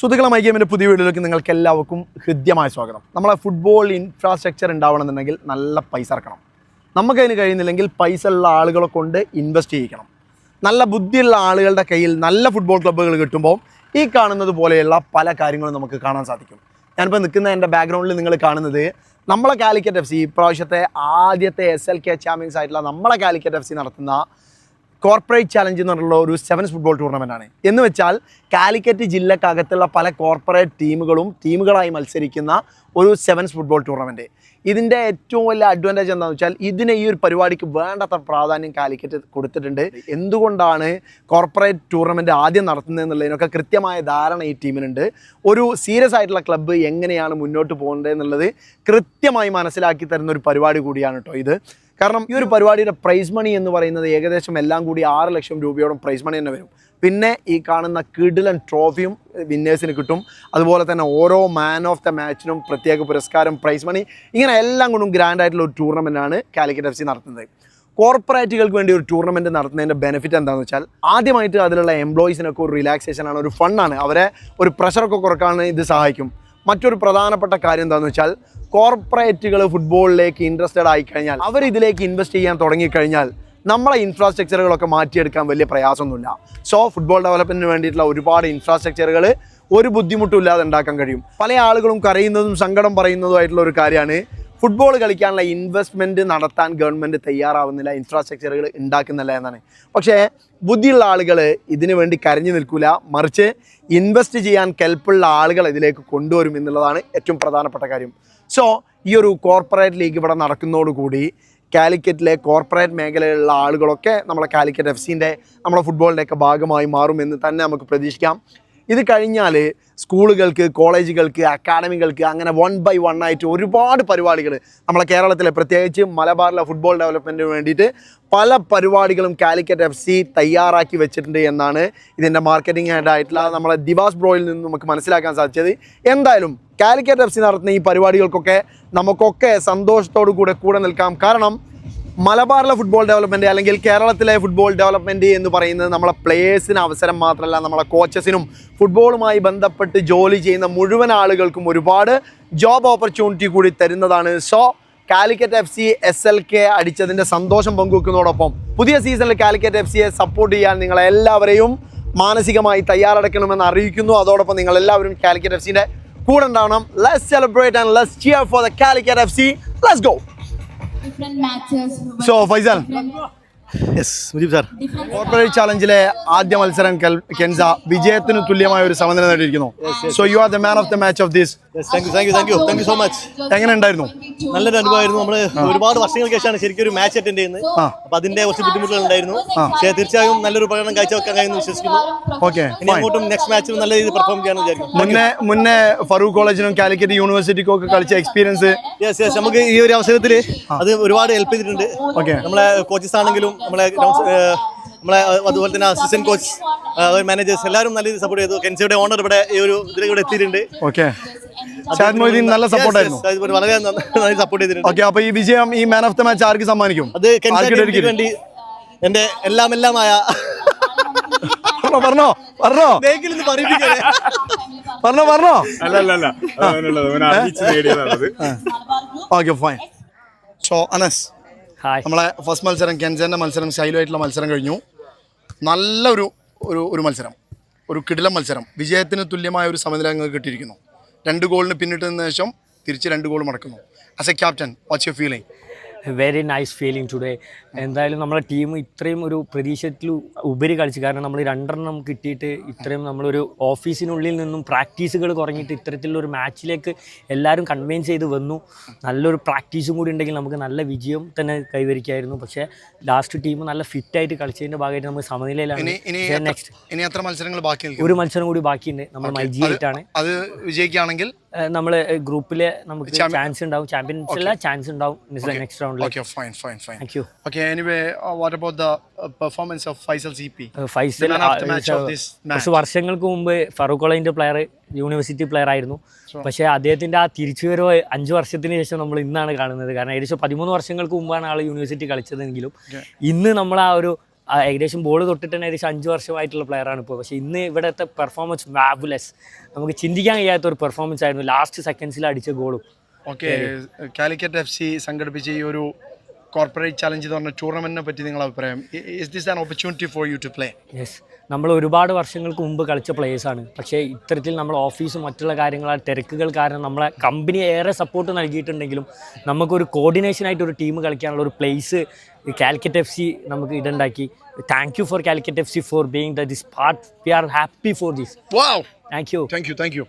സുഹൃത്തുക്കളെ മൈഗേമിന്റെ പുതിയ വീഡിയോയിലേക്ക് നിങ്ങൾക്ക് എല്ലാവർക്കും ഹൃദ്യമായ സ്വാഗതം. നമ്മളെ ഫുട്ബോൾ ഇൻഫ്രാസ്ട്രക്ചർ ഉണ്ടാവണമെന്നുണ്ടെങ്കിൽ നല്ല പൈസ ഇറക്കണം നമുക്കതിന് കഴിയുന്നില്ലെങ്കിൽ പൈസ ഉള്ള ആളുകളെ കൊണ്ട് ഇൻവെസ്റ്റ് ചെയ്യിക്കണം. നല്ല ബുദ്ധിയുള്ള ആളുകളുടെ കയ്യിൽ നല്ല ഫുട്ബോൾ ക്ലബ്ബുകൾ കിട്ടുമ്പോൾ ഈ കാണുന്നത് പോലെയുള്ള പല കാര്യങ്ങളും നമുക്ക് കാണാൻ സാധിക്കും. ഞാനിപ്പോൾ നിൽക്കുന്ന എന്റെ ബാക്ക്ഗ്രൗണ്ടിൽ നിങ്ങൾ കാണുന്നത് നമ്മളെ കാലിക്കറ്റ് എഫ് സി ഇപ്രാവശ്യത്തെ ആദ്യത്തെ എസ് എൽ കെ ചാമ്പ്യൻസ് ആയിട്ടുള്ള നമ്മളെ കാലിക്കറ്റ് എഫ് സി നടത്തുന്ന കോർപ്പറേറ്റ് ചാലഞ്ച് എന്ന് പറഞ്ഞുള്ള ഒരു സെവൻസ് ഫുട്ബോൾ ടൂർണമെന്റ് ആണ്. എന്ന് വെച്ചാൽ കാലിക്കറ്റ് ജില്ലക്കകത്തുള്ള പല കോർപ്പറേറ്റ് ടീമുകളും ടീമുകളായി മത്സരിക്കുന്ന ഒരു സെവൻസ് ഫുട്ബോൾ ടൂർണമെന്റ് ഇതിന്റെ ഏറ്റവും വലിയ അഡ്വാന്റേജ് എന്താണെന്ന് വെച്ചാൽ ഇതിന് ഈ ഒരു പരിപാടിക്ക് വേണ്ടത്ര പ്രാധാന്യം കാലിക്കറ്റ് കൊടുത്തിട്ടുണ്ട്. എന്തുകൊണ്ടാണ് കോർപ്പറേറ്റ് ടൂർണമെന്റ് ആദ്യം നടത്തുന്നത് എന്നുള്ളതിനൊക്കെ കൃത്യമായ ധാരണ ഈ ടീമിനുണ്ട് ഒരു സീരിയസ് ആയിട്ടുള്ള ക്ലബ്ബ് എങ്ങനെയാണ് മുന്നോട്ട് പോകേണ്ടത് എന്നുള്ളത് കൃത്യമായി മനസ്സിലാക്കി തരുന്ന ഒരു പരിപാടി കൂടിയാണ് കേട്ടോ ഇത്. കാരണം ഈ ഒരു പരിപാടിയുടെ പ്രൈസ് മണി എന്ന് പറയുന്നത് ഏകദേശം എല്ലാം കൂടി ആറ് ലക്ഷം രൂപയോളം പ്രൈസ് മണി തന്നെ വരും. പിന്നെ ഈ കാണുന്ന കിഡിലൻ ട്രോഫിയും വിന്നേഴ്സിന് കിട്ടും. അതുപോലെ തന്നെ ഓരോ മാൻ ഓഫ് ദ മാച്ചിനും പ്രത്യേക പുരസ്കാരം പ്രൈസ് മണി ഇങ്ങനെ എല്ലാം കൊണ്ടും ഗ്രാൻഡ് ആയിട്ടുള്ള ഒരു ടൂർണമെന്റാണ് കാലിക്കറ്റ് എഫ് സി നടത്തുന്നത്. കോർപ്പറേറ്റുകൾക്ക് വേണ്ടി ഒരു ടൂർണമെന്റ് നടത്തുന്നതിന്റെ ബെനിഫിറ്റ് എന്താണെന്ന് വെച്ചാൽ ആദ്യമായിട്ട് അതിലുള്ള എംപ്ലോയീസിനൊക്കെ ഒരു റിലാക്സേഷൻ ആണ് ഒരു ഫണ്ണാണ് അവരെ ഒരു പ്രഷറൊക്കെ കുറയ്ക്കാൻ ഇത് സഹായിക്കും. മറ്റൊരു പ്രധാനപ്പെട്ട കാര്യം എന്താണെന്ന് വെച്ചാൽ കോർപ്പറേറ്റുകൾ ഫുട്ബോളിലേക്ക് ഇൻട്രസ്റ്റഡ് ആയിക്കഴിഞ്ഞാൽ അവർ ഇതിലേക്ക് ഇൻവെസ്റ്റ് ചെയ്യാൻ തുടങ്ങിക്കഴിഞ്ഞാൽ നമ്മളെ ഇൻഫ്രാസ്ട്രക്ചറുകളൊക്കെ മാറ്റിയെടുക്കാൻ വലിയ പ്രയാസമൊന്നുമില്ല. സോ ഫുട്ബോൾ ഡെവലപ്മെന്റിന് വേണ്ടിയിട്ടുള്ള ഒരുപാട് ഇൻഫ്രാസ്ട്രക്ചറുകൾ ഒരു ബുദ്ധിമുട്ടും ഇല്ലാതെ ഉണ്ടാക്കാൻ കഴിയും. പല ആളുകളും കരയുന്നതും സങ്കടം പറയുന്നതുമായിട്ടുള്ള ഒരു കാര്യമാണ് ഫുട്ബോൾ കളിക്കാനുള്ള ഇൻവെസ്റ്റ്മെന്റ് നടത്താൻ ഗവൺമെന്റ് തയ്യാറാവുന്നില്ല ഇൻഫ്രാസ്ട്രക്ചറുകൾ ഉണ്ടാക്കുന്നില്ല എന്നാണ്. പക്ഷേ ബുദ്ധിയുള്ള ആളുകൾ ഇതിനു വേണ്ടി കരഞ്ഞു നിൽക്കില്ല മറിച്ച് ഇൻവെസ്റ്റ് ചെയ്യാൻ കെൽപ്പുള്ള ആളുകൾ ഇതിലേക്ക് കൊണ്ടുവരും എന്നുള്ളതാണ് ഏറ്റവും പ്രധാനപ്പെട്ട കാര്യം. സോ ഈ ഒരു കോർപ്പറേറ്റ് ലീഗ് ഇവിടെ നടക്കുന്നതോടുകൂടി കാലിക്കറ്റിലെ കോർപ്പറേറ്റ് മേഖലയിലുള്ള ആളുകളൊക്കെ നമ്മളെ കാലിക്കറ്റ് എഫ് സിന്റെ നമ്മളെ ഫുട്ബോളിന്റെയൊക്കെ ഭാഗമായി മാറുമെന്ന് തന്നെ നമുക്ക് പ്രതീക്ഷിക്കാം. ഇത് കഴിഞ്ഞാൽ സ്കൂളുകൾക്ക് കോളേജുകൾക്ക് അക്കാഡമികൾക്ക് അങ്ങനെ വൺ ബൈ വൺ ആയിട്ട് ഒരുപാട് പരിപാടികൾ നമ്മളെ കേരളത്തിലെ പ്രത്യേകിച്ച് മലബാറിലെ ഫുട്ബോൾ ഡെവലപ്മെന്റിന് വേണ്ടിയിട്ട് പല പരിപാടികളും കാലിക്കറ്റ് എഫ് സി തയ്യാറാക്കി വെച്ചിട്ടുണ്ട് എന്നാണ് ഇതിന്റെ മാർക്കറ്റിംഗ് ഹെഡായിട്ടുള്ള നമ്മളെ ദിവാസ് ബ്രോയിൽ നിന്ന് നമുക്ക് മനസ്സിലാക്കാൻ സാധിച്ചത്. എന്തായാലും കാലിക്കറ്റ് എഫ് സി നടത്തുന്ന ഈ പരിപാടികൾക്കൊക്കെ നമുക്കൊക്കെ സന്തോഷത്തോടു കൂടെ കൂടെ നിൽക്കാം. കാരണം മലബാറിലെ ഫുട്ബോൾ ഡെവലപ്മെന്റ് അല്ലെങ്കിൽ കേരളത്തിലെ ഫുട്ബോൾ ഡെവലപ്മെന്റ് എന്ന് പറയുന്നത് നമ്മളെ പ്ലേയേഴ്സിന് അവസരം മാത്രമല്ല നമ്മളെ കോച്ചസിനും ഫുട്ബോളുമായി ബന്ധപ്പെട്ട് ജോലി ചെയ്യുന്ന മുഴുവൻ ആളുകൾക്കും ഒരുപാട് ജോബ് ഓപ്പർച്യൂണിറ്റി കൂടി തരുന്നതാണ്. So Calicut F C S L K അടിച്ചതിന്റെ സന്തോഷം പങ്കുവെക്കുന്നതോടൊപ്പം പുതിയ സീസണിൽ കാലിക്കറ്റ് എഫ് സിയെ സപ്പോർട്ട് ചെയ്യാൻ നിങ്ങളെല്ലാവരെയും മാനസികമായി തയ്യാറെടുക്കണമെന്ന് അറിയിക്കുന്നു. അതോടൊപ്പം നിങ്ങൾ എല്ലാവരും കാലിക്കറ്റ് എഫ് സിന്റെ കൂടെ ഉണ്ടാവണം. Let's celebrate and let's cheer for the Calicut F C let's go different matches. Yes Mujeeb sir corporate ചാലഞ്ചിലെ ആദ്യ മത്സരം കെൻസ വിജയത്തിന് തുല്യമായ ഒരു സമനില നേടിയിരിക്കുന്നു. So you are the man of the match of this so much. എങ്ങനെ ഉണ്ടായിരുന്നു നല്ലൊരു അനുഭവമായിരുന്നു. നമ്മൾ ഒരുപാട് വർഷങ്ങൾക്ക് ശേഷമാണ് ശരിക്കും ഒരു മാച്ച് അറ്റൻഡ് ചെയ്യുന്നത്. അപ്പൊ അതിന്റെ കുറച്ച് ബുദ്ധിമുട്ടുകൾ ഉണ്ടായിരുന്നു. പക്ഷേ തീർച്ചയായും നല്ലൊരു പ്രകടനം കാഴ്ചവെക്കാൻ കഴിയുമെന്ന് വിശ്വസിക്കുന്നു. ഓക്കെ ഇനി അങ്ങോട്ടും നെക്സ്റ്റ് മാച്ചിൽ നല്ല രീതിയിൽ പെർഫോം ചെയ്യാൻ വിചാരിക്കും മുന്നേ മുന്നേ ഫറൂഖ് കോളേജിനും കാലിക്കറ്റ് യൂണിവേഴ്സിറ്റിക്കും ഒക്കെ കളിച്ച എക്സ്പീരിയൻസ് യെസ് യെസ് നമുക്ക് ഈ ഒരു അവസരത്തിൽ അത് ഒരുപാട് ഹെൽപ്പ് ചെയ്തിട്ടുണ്ട്. ഓക്കെ നമ്മളെ കോച്ചസ് ആണെങ്കിലും നമ്മളെ നമ്മളെ അതുപോലെ തന്നെ അസിസ്റ്റന്റ് കോച്ച് മാനേജേഴ്സ് എല്ലാവരും നല്ല രീതിയിൽ സപ്പോർട്ട് ചെയ്തു. കെൻസിയുടെ ഓണർ ഇവിടെ ഈ ഒരു ഇതിൽ ഇവിടെ എത്തിയിട്ടുണ്ട്. ഓക്കെ നല്ല സപ്പോർട്ട് ആയിരുന്നു. വളരെ നന്നായി സപ്പോർട്ട് ചെയ്തിട്ടുണ്ട്. ഓക്കെ അപ്പൊ ഈ വിജയം ഈ മാൻ ഓഫ് ദ മാച്ച് ആർക്ക് സമ്മാനിക്കും? അത് വേണ്ടി എന്റെ എല്ലാം എല്ലാമായ പറഞ്ഞോ പറഞ്ഞോ പറഞ്ഞോ. പറഞ്ഞോ പറഞ്ഞോ. അല്ലല്ല ഓക്കെ ഫൈൻ സോ അനസ് നമ്മളെ ഫസ്റ്റ് മത്സരം കെൻസേന്റെ മത്സരം ശൈലുമായിട്ടുള്ള മത്സരം കഴിഞ്ഞു. നല്ലൊരു ഒരു ഒരു മത്സരം. ഒരു കിടിലം മത്സരം. വിജയത്തിന് തുല്യമായ ഒരു സമനില അങ്ങ് കിട്ടിയിരിക്കുന്നു. രണ്ട് ഗോളിന് പിന്നിട്ടതിന് ശേഷം തിരിച്ച് രണ്ട് goal മടക്കുന്നു. As a captain what's you feeling very nice feeling today എന്തായാലും നമ്മളെ ടീം ഇത്രയും ഒരു പ്രതീക്ഷത്തിൽ ഉപരി കളിച്ചു. കാരണം നമ്മൾ രണ്ടെണ്ണം കിട്ടിയിട്ട് ഇത്രയും നമ്മളൊരു ഓഫീസിനുള്ളിൽ നിന്നും പ്രാക്ടീസുകൾ കുറഞ്ഞിട്ട് ഇത്തരത്തിലുള്ള ഒരു മാച്ചിലേക്ക് എല്ലാവരും കൺവിൻസ് ചെയ്ത് വന്നു. നല്ലൊരു പ്രാക്ടീസും കൂടി ഉണ്ടെങ്കിൽ നമുക്ക് നല്ല വിജയം തന്നെ കൈവരിക്കായിരുന്നു. പക്ഷേ ലാസ്റ്റ് ടീം നല്ല ഫിറ്റായിട്ട് കളിച്ചതിന്റെ ഭാഗമായിട്ട് നമ്മൾ സമനിലയിലാണ്. നെക്സ്റ്റ് ഇനി എത്ര മത്സരങ്ങൾ ബാക്കി നിൽക്കും ഒരു മത്സരം കൂടി ബാക്കിയുണ്ട്. നമ്മൾ മൈജി ആയിട്ടാണ് അത് വിജയിക്കുകയാണെങ്കിൽ നമ്മൾ ഗ്രൂപ്പിലെ നമുക്ക് ചാൻസ് ഉണ്ടാവും. ചാമ്പ്യൻസ് ചാൻസ് ഉണ്ടാവും. നെക്സ്റ്റ് റൗണ്ടിൽ okay fine fine fine thank you okay anyway what about the performance of Faisal CP Faisal. കുറച്ച് വർഷങ്ങൾക്ക് മുമ്പ് ഫറൂഖ് കോളേജിന്റെ പ്ലെയർ യൂണിവേഴ്സിറ്റി പ്ലെയർ ആയിരുന്നു. പക്ഷേ അദ്ദേഹത്തിന്റെ ആ തിരിച്ചു തിരിച്ചുവരവ് അഞ്ച് വർഷത്തിന് ശേഷം നമ്മൾ ഇന്നാണ് കാണുന്നത്. കാരണം ഏകദേശം പതിമൂന്ന് വർഷങ്ങൾക്ക് മുമ്പാണ് ആൾ യൂണിവേഴ്സിറ്റി കളിച്ചതെങ്കിലും ഇന്ന് നമ്മൾ ആ ഒരു ഏകദേശം ബോൾ തൊട്ടിട്ട് തന്നെ ഏകദേശം അഞ്ച് വർഷമായിട്ടുള്ള പ്ലെയറാണ് ഇപ്പോൾ പക്ഷേ ഇന്ന് ഇവിടുത്തെ പെർഫോമൻസ് മാബുലസ് നമുക്ക് ചിന്തിക്കാൻ കഴിയാത്ത ഒരു പെർഫോമൻസ് ആയിരുന്നു ലാസ്റ്റ് സെക്കൻഡ്സിൽ അടിച്ച ഗോളും ഓക്കെ കാലിക്കറ്റ് എഫ് സി സംഘടിപ്പിച്ച ഈ ഒരു കോർപ്പറേറ്റ് ചലഞ്ച് എന്ന് പറഞ്ഞ ടൂർണമെന്റിനെ പറ്റി നിങ്ങളുടെ അഭിപ്രായം? Is this an opportunity for you to play yes നമ്മൾ ഒരുപാട് വർഷങ്ങൾക്ക് മുമ്പ് കളിച്ച പ്ലേയേഴ്സാണ് പക്ഷേ ഇത്തരത്തിൽ നമ്മൾ ഓഫീസും മറ്റുള്ള കാര്യങ്ങൾ ആ തിരക്കുകൾ കാരണം നമ്മളെ കമ്പനി ഏറെ സപ്പോർട്ട് നൽകിയിട്ടുണ്ടെങ്കിലും നമുക്കൊരു കോർഡിനേഷനായിട്ട് ഒരു ടീം കളിക്കാനുള്ള ഒരു പ്ലേസ് കാലിക്കറ്റ് എഫ് സി നമുക്ക് ഇതുണ്ടാക്കി. Thank you for Calicut F C for being the this part we are happy for this thank you thank you thank you